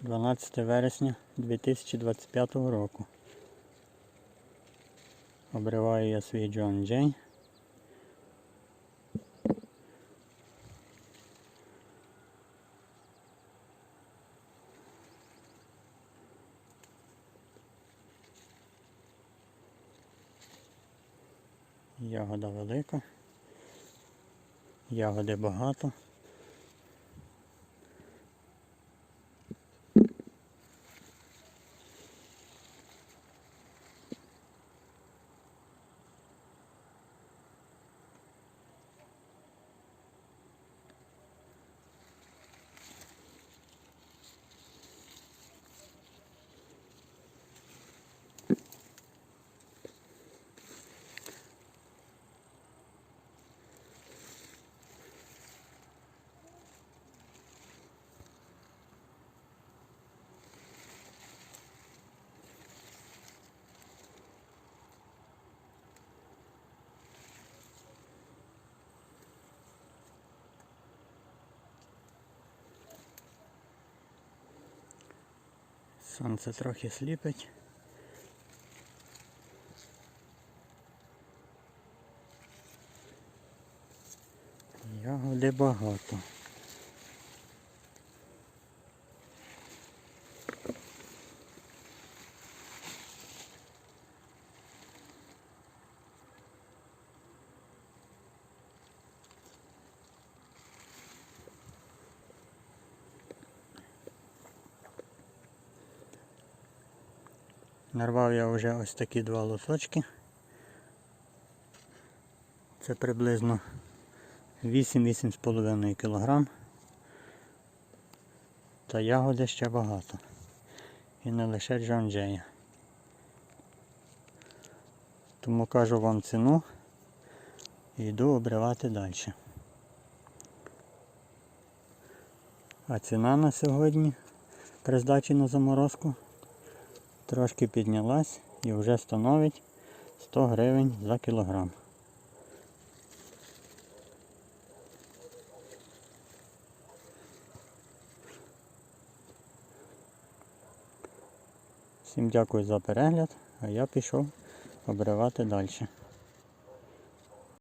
12 вересня 2025 року. Обриваю я свій Джон Джей. Ягода велика. Ягоди багато. Сонце трохи сліпить. Ягоди багато. Нарвав я вже ось такі два лосочки. Це приблизно 8-8,5 кг. Та ягоди ще багато. І не лише Джонджея. Тому кажу вам ціну і йду обривати далі. А ціна на сьогодні при здачі на заморозку трошки піднялась і вже становить 100 гривень за кілограм. Всім дякую за перегляд, а я пішов обривати далі.